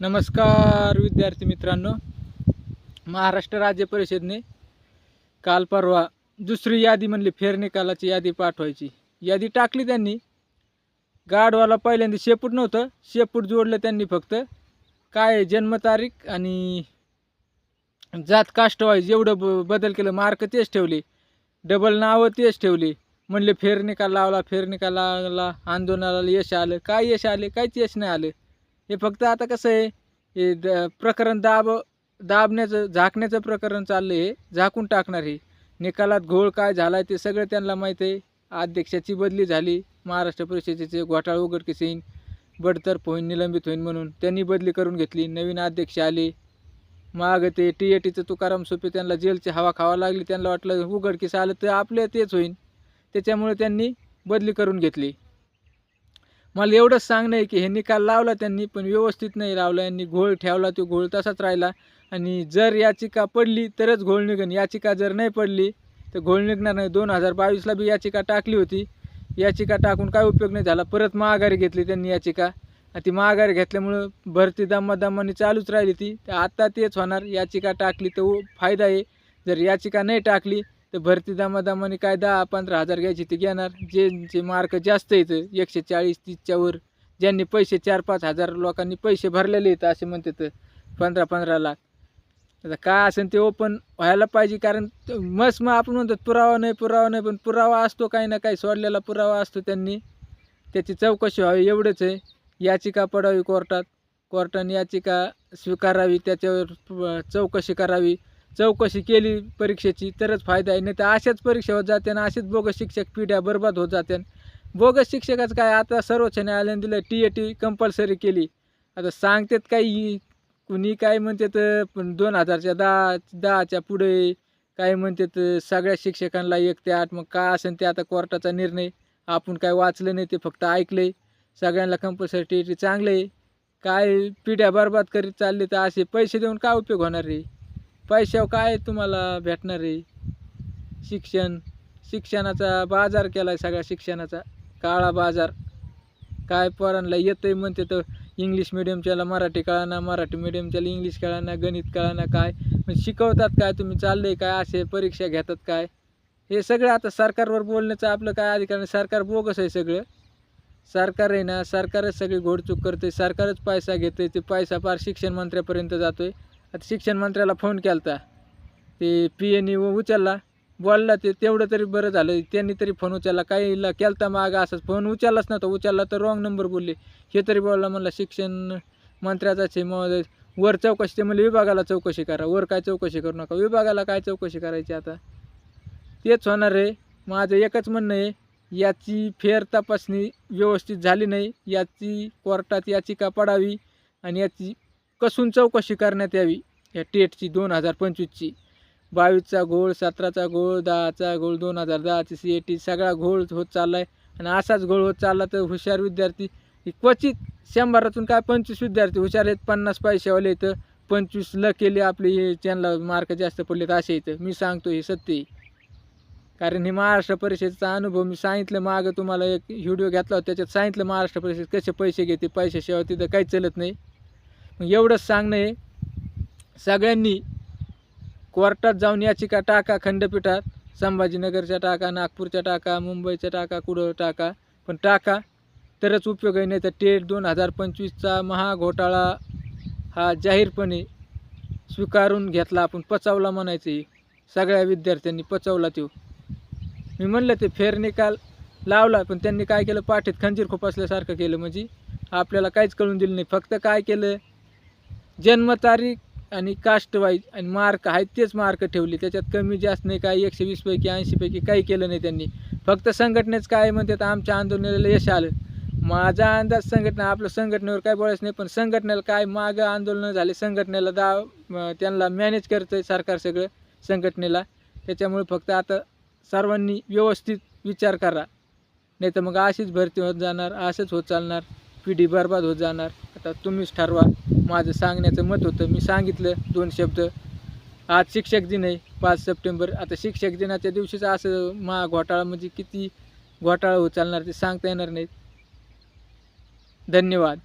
नमस्कार विद्यार्थी मित्रांनो. महाराष्ट्र राज्य परिषदने काल परवा दुसरी यादी म्हणली फेर निकालाची यादी पाठवायची. यादी टाकली त्यांनी. गाडवाला पहिल्यांदा शेपूट नव्हतं शेपूट जोडलं त्यांनी फक्त. काय आहे, जन्मतारीख आणि जात काष्ट वाईज एवढं ब बदल केलं मार्क तेच ठेवले. डबल नावं तेच ठेवली. म्हणले फेर निकाल लावला फेर निकाल लावला आंदोलनाला यश आलं. काय यश आले? काहीच यश नाही आलं. हे फक्त आता कसं आहे हे द प्रकरण दाब दाबण्याचं झाकण्याचं प्रकरण चाललं आहे हे झाकून टाकणार हे. निकालात घोळ काय झाला आहे ते सगळं त्यांना माहीत आहे. अध्यक्षाची बदली झाली महाराष्ट्र परिषदेचे घोटाळ उघडकीस येईन बडतर्फ होईन निलंबित होईन म्हणून त्यांनी बदली करून घेतली. नवीन अध्यक्ष आले माग ते टी ए टीचं तुकाराम सोपे त्यांना जेलची हवा खावा लागली त्यांना वाटलं उघडकीस आलं तर आपलं तेच होईन. त्याच्यामुळे त्यांनी बदली करून घेतली. मला एवढंच सांगणं आहे की हे निकाल लावला त्यांनी पण व्यवस्थित नाही लावला. यांनी घोळ ठेवला तो घोळ तसाच राहिला. आणि जर याचिका पडली तरच घोळ निघण याचिका जर नाही पडली तर घोळ निघणार नाही. दोन हजार बावीसला बी याचिका टाकली होती. याचिका टाकून काय उपयोग नाही झाला. परत माघारी घेतली त्यांनी याचिका. आणि ती माघारी घेतल्यामुळं भरती दमादमानी चालूच राहिली ती. तर आत्ता तेच होणार. याचिका टाकली तर फायदा आहे. जर याचिका नाही टाकली तर भरती दामादामाने काय दहा पंधरा हजार घ्यायची ते घेणार. ज्यांचे मार्क जास्त येतं एकशे चाळीस तीसच्या वर ज्यांनी पैसे चार पाच हजार लोकांनी पैसे भरलेले आहेत असे म्हणतात पंधरा पंधरा लाख. आता काय असेल ते ओपन व्हायला पाहिजे कारण त- मस्त मग आपण म्हणतो पुरावा नाही पुरावा नाही पण पुरावा असतो काही ना काही सोडलेला पुरावा असतो त्यांनी. त्याची चौकशी व्हावी एवढंच आहे. याचिका पडावी कोर्टात. कोर्टाने याचिका स्वीकारावी त्याच्यावर चौकशी करावी. चौकशी केली परीक्षेची तरच फायदा आहे. नाही तर अशाच परीक्षा होत जाते आणि असेच बोगस शिक्षक पिढ्या बरबाद होत जाते. बोगस शिक्षकाचं काय? आता सर्वोच्च न्यायालयाने दिलं टी ए टी कंपल्सरी केली. आता सांगतात काही कुणी काय म्हणतात पण दोन हजारच्या दहा दहाच्या पुढे काय म्हणतात सगळ्या शिक्षकांना एक ते आठ मग काय असेल ते आता कोर्टाचा निर्णय. आपण काय वाचलं नाही ते फक्त ऐकलंय. सगळ्यांना कंपल्सरी टी ए टी चांगलं आहे काय पिढ्या बरबाद करीत चालले तर असे पैसे देऊन काय उपयोग होणार रे? पैशावर काय तुम्हाला भेटणार आहे? शिक्षण शिक्षणाचा बाजार केला आहे सगळ्या शिक्षणाचा. काळा बाजार. काय पोरांना येतं आहे म्हणते तर इंग्लिश मिडियमच्याला मराठी कळाना मराठी मिडियमच्याला इंग्लिश कळाना गणित कळाना काय? म्हणजे शिकवतात काय तुम्ही? चाललं आहे काय? असे परीक्षा घेतात काय? हे सगळं आता सरकारवर बोलण्याचं आपलं काय अधिकार नाही. सरकार बोगस आहे सगळं. सरकार आहे ना सरकारच सगळी घोडचूक करते. सरकारच पैसा घेते ते पैसा पार शिक्षण मंत्र्यापर्यंत जातोय. आता शिक्षण मंत्र्याला फोन केला होता ते पी एनी उचलला. बोलला ते तेवढं तरी बरं झालं. त्यांनी तरी फोन उचलला. काहीला केलता माग असंच फोन उचललाच नव्हता. उचलला तर रॉंग नंबर बोलले. हे तरी बोलला म्हणला शिक्षण मंत्र्याचाच आहे मग. वर चौकशी ते म्हणले विभागाला चौकशी करा. वर काय चौकशी करू नका. विभागाला काय चौकशी करायची आता? तेच होणार आहे. माझं एकच म्हणणं आहे याची फेर तपासणी व्यवस्थित झाली नाही. याची कोर्टात याचिका पडावी आणि याची कसून चौकशी करण्यात यावी? या टेटची दोन हजार पंचवीसची. बावीसचा घोळ सतराचा घोळ दहाचा घोळ दोन हजार दहाची सी ए टी सगळा घोळ होत चालला आहे आणि असाच घोळ होत चालला तर हुशार विद्यार्थी क्वचित शंभरातून काय पंचवीस विद्यार्थी हुशार आहेत पन्नास पैशावाले इथं पंचवीस ल केले आपले हे त्यांना मार्क जास्त पडलेत असे इथं मी सांगतो हे सत्य आहे. कारण हे महाराष्ट्र परिषदेचा अनुभव मी सांगितलं मागं तुम्हाला एक व्हिडिओ घेतला होता त्याच्यात सांगितलं महाराष्ट्र परिषद कसे पैसे घेते पैशाशिवाय तिथं काही चलत नाही. मग एवढंच सांगणं आहे. सगळ्यांनी कोर्टात जाऊन याचिका टाका खंडपीठात. संभाजीनगरच्या टाका नागपूरच्या टाका मुंबईच्या टाका कुठं टाका पण टाका. तरच उपयोग आहे नाही तर टेट दोन हजार पंचवीसचा महाघोटाळा हा जाहीरपणे स्वीकारून घेतला आपण पचवला म्हणायचं आहे. सगळ्या विद्यार्थ्यांनी पचवला तो. मी म्हणलं ते फेर निकाल लावला पण त्यांनी काय केलं? पाठीत खंजीर खोपासल्यासारखं केलं. म्हणजे आपल्याला काहीच कळून दिलं नाही. फक्त काय केलं? जन्मतारीख आणि कास्ट वाईज आणि मार्क आहेत तेच मार्क ठेवले. त्याच्यात कमी जास्त नाही काय एकशे वीसपैकी ऐंशीपैकी काही केलं नाही त्यांनी. फक्त संघटनेच काय म्हणतात आमच्या आंदोलनाला यश आलं. माझा अंदाज संघटना आपलं संघटनेवर काय बोलायचं नाही पण संघटनेला काय मागं आंदोलनं झाले संघटनेला दाव त्यांना मॅनेज करतं आहे सरकार सगळं संघटनेला. त्याच्यामुळे फक्त आता सर्वांनी व्यवस्थित विचार करा. नाही तर मग अशीच भरती होत जाणार असंच होत चालणार पिढी बरबाद होत जाणार. आता तुम्हीच ठरवा. माझं सांगण्याचं मत होतं. मी सांगितलं दोन शब्द. आज शिक्षक दिन आहे पाच सप्टेंबर. आता शिक्षक दिनाच्या दिवशीच असं मा घोटाळा म्हणजे किती घोटाळा होत चालणार ते सांगता येणार नाहीत. धन्यवाद.